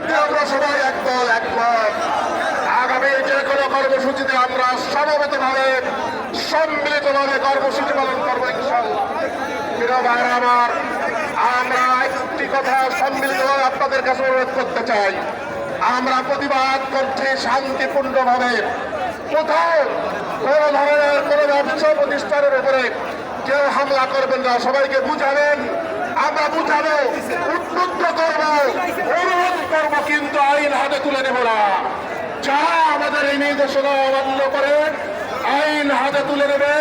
মধ্যে আমরা সবাই একদল একমত আগামী যে কোনো কর্মসূচিতে আমরা সমবেতভাবে, সম্মিলিতভাবে কর্মসূচি পালন করব ইনশাল আমার, আমরা একটি কথা সম্মিলিতভাবে আপনাদের কাছে অনুরোধ করতে চাই। আমরা প্রতিবাদ করছি শান্তিপূর্ণভাবে। কোথাও কোনো ধরনের কোনো ব্যবসা প্রতিষ্ঠানের উপরে কেউ হামলা করবেন না। সবাইকে বুঝাবেন। আমরা বুঝাবো, উদ্বুদ্ধ করব করব কিন্তু আইন হাতে তুলে নেব না। যারা আমাদের এই নির্দেশনা অমান্য করে, আইন হাতে তুলে নেবে,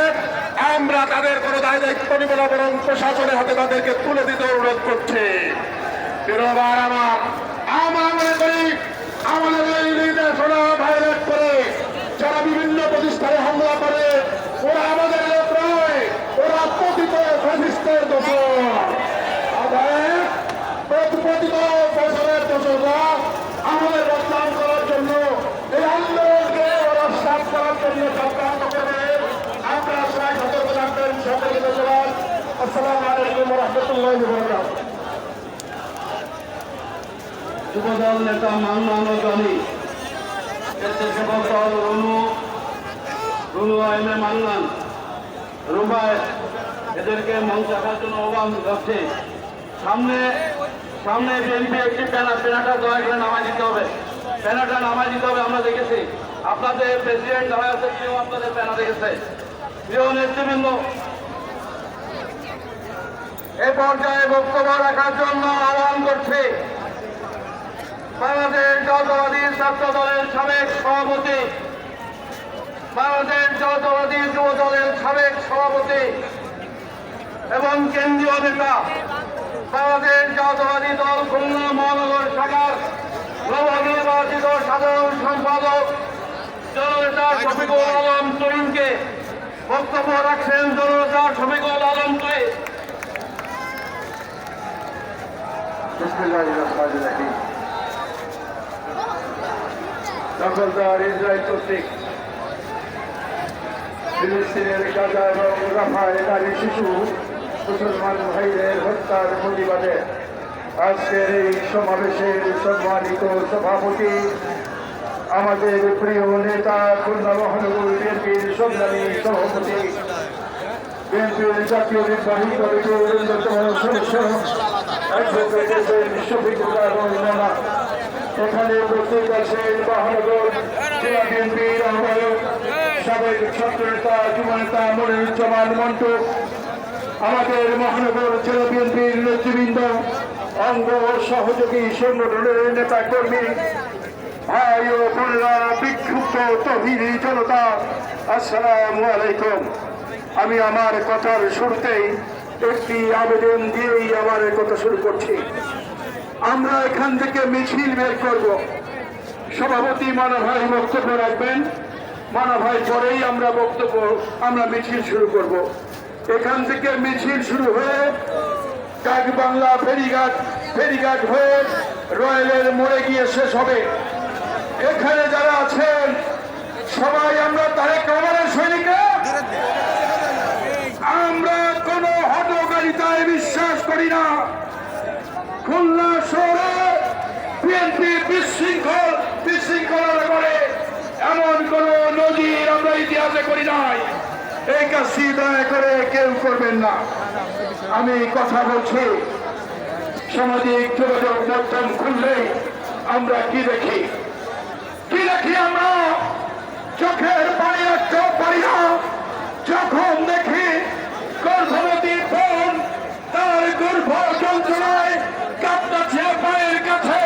আমরা তাদের কোনো দায় দায়িত্ব নিব না, বরং প্রশাসনের হাতে তাদেরকে তুলে দিতে অনুরোধ করছি। আমরা মনে করি আমাদের এই নির্দেশনা ভাইলেট করে রহমতুল্লাহ যুবদল নেতা মান্নান জনি স্বেচ্ছাসেবক দল রুনু রুনু আইনে মান্নান রুবায় এদেরকে মঞ্চ রাখার জন্য আহ্বান করছে সামনে সামনে বিএনপি একটি প্যানা প্যানাটা দয়া করে নামায় দিতে হবে। প্যানাটা নামায় দিতে হবে, আমরা দেখেছি। আপনাদের প্রেসিডেন্ট দাঁড়ায় আছে কেউ আপনাদের প্যানা দেখেছে। প্রিয় নেতৃবৃন্দ পর্যায়ে বক্তব্য রাখার জন্য আহ্বান করছে। বাংলাদেশ জাতীয়বাদী ছাত্র দলের সাবেক সভাপতি, বাংলাদেশ জাতীয়বাদী যুব দলের সাবেক সভাপতি এবং কেন্দ্রীয় নেতা, বাংলাদেশ জাতীয়বাদী দল খুলনা মহানগর শাখার নবনির্বাচিত সাধারণ সম্পাদক জননেতা শফিকুল আলম তরিনকে বক্তব্য রাখছেন জননেতা শফিকুল আলম তুই বিসমিল্লাহির দখলদার ইসরায়েল কর্তৃক ফিলিস্তিনের গাজা এবং রাফায় নারী শিশু, মুসলমান ভাইদের হত্যার প্রতিবাদে আজকের এই সমাবেশের সম্মানিত সভাপতি আমাদের প্রিয় নেতা খুলনা মহানগর বিএনপির সংগ্রামী সভাপতি এখানে আমাদের মহানগর জেলা বিএনপির নেতৃবৃন্দ অঙ্গ সহযোগী সংগঠনের নেতা কর্মী ভাই ও বিক্ষুব্ধ তহিরি জনতা আসসালামু আলাইকুম আমি আমার কথার শুরুতেই একটি আবেদন দিয়েই আমার কথা শুরু করছি। আমরা এখান থেকে মিছিল বের করব। সভাপতি মানা ভাই বক্তব্য রাখবেন। মানা ভাই পরেই আমরা বক্তব্য, আমরা মিছিল শুরু করব। এখান থেকে মিছিল শুরু হয়ে কাক বাংলা ফেরিঘাট ফেরিঘাট হয়ে রয়্যালের মোড়ে গিয়ে শেষ হবে। এখানে যারা আছেন, সবাই আমরা তারেক রহমানের সৈনিকরা আমরা কোনো হটকারিতায় বিশ্বাস করি না খুলনা শহরে বিএনপি বিশৃঙ্খল বিশৃঙ্খলার করে এমন কোন নজির ইতিহাসে করি নাই। এই কাজটি দয়া করে কেউ করবেন না। আমি কথা বলছি। সামাজিক যোগাযোগ মাধ্যম খুললেই আমরা কি দেখি? কি দেখি আমরা? চোখের পানি রাখতেও পারি না যখন দেখি গর্ভবতী বোন তার গর্ভ যন্ত্রণায় কাঁপতাছে পায়ের কাছে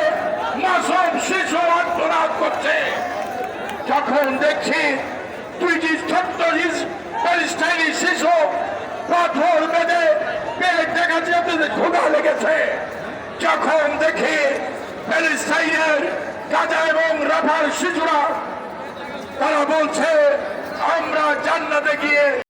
মাসব শিশু আত্মনাদ করছে। যখন দেখছি দুইটি ছোট্ট প্যালিস্টাইনি শিশু পাথর বেঁধে পেট দেখাচ্ছে, আপনাদের ক্ষুধা লেগেছে। যখন দেখি প্যালেস্টাইনের গাজা এবং রাফার শিশুরা, তারা বলছে, আমরা জান্নাতে গিয়ে